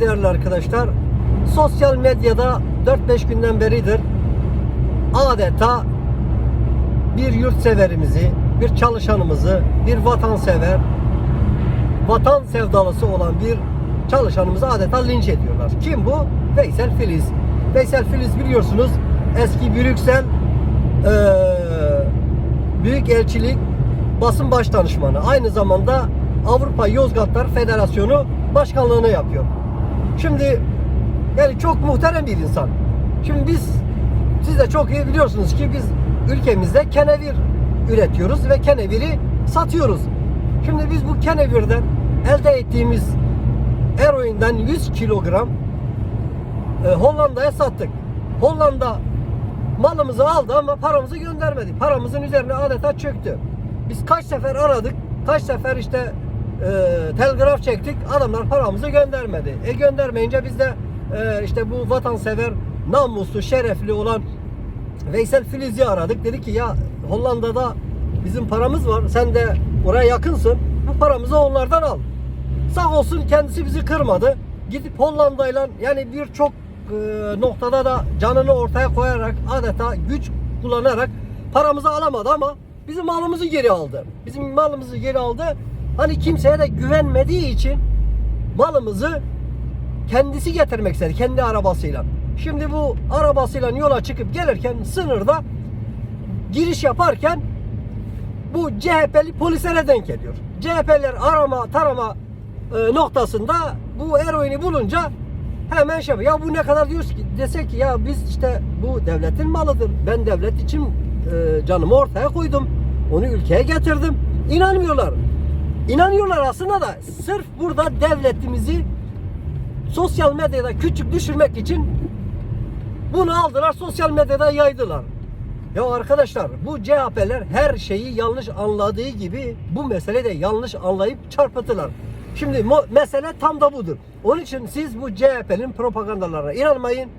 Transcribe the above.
Değerli arkadaşlar. Sosyal medyada 4-5 günden beridir adeta bir yurtseverimizi, bir çalışanımızı, bir vatansever, vatan sevdalısı olan bir çalışanımızı adeta linç ediyorlar. Kim bu? Veysel Filiz. Veysel Filiz biliyorsunuz eski Brüksel eee Büyük Elçilik basın baş danışmanı. Aynı zamanda Avrupa Yozgatlar Federasyonu başkanlığını yapıyor. Şimdi yani çok muhterem bir insan. Şimdi biz siz de çok iyi biliyorsunuz ki biz ülkemizde kenevir üretiyoruz ve keneviri satıyoruz. Şimdi biz bu kenevirden elde ettiğimiz eroinden 100 kilogram e, Hollanda'ya sattık. Hollanda malımızı aldı ama paramızı göndermedi. Paramızın üzerine adeta çöktü. Biz kaç sefer aradık, kaç sefer işte e, telgraf çektik, adamlar paramızı göndermedi. E göndermeyince biz de e, işte bu vatansever, namuslu, şerefli olan Veysel Filiz'i aradık. Dedi ki ya Hollanda'da bizim paramız var, sen de oraya yakınsın, bu paramızı onlardan al. Sağ olsun kendisi bizi kırmadı. Gidip Hollanda'yla yani birçok e, noktada da canını ortaya koyarak adeta güç kullanarak paramızı alamadı ama bizim malımızı geri aldı. Bizim malımızı geri aldı. Hani kimseye de güvenmediği için malımızı kendisi getirmek istedi kendi arabasıyla. Şimdi bu arabasıyla yola çıkıp gelirken sınırda giriş yaparken bu CHP'li polislere denk geliyor. CHP'ler arama tarama e, noktasında bu eroini bulunca hemen şey yapıyor. Ya bu ne kadar diyoruz ki desek ki ya biz işte bu devletin malıdır. Ben devlet için e, canımı ortaya koydum. Onu ülkeye getirdim. İnanmıyorlar. İnanıyorlar aslında da sırf burada devletimizi sosyal medyada küçük düşürmek için bunu aldılar sosyal medyada yaydılar. Ya arkadaşlar bu CHP'ler her şeyi yanlış anladığı gibi bu mesele de yanlış anlayıp çarpıttılar. Şimdi mesele tam da budur. Onun için siz bu CHP'nin propagandalarına inanmayın.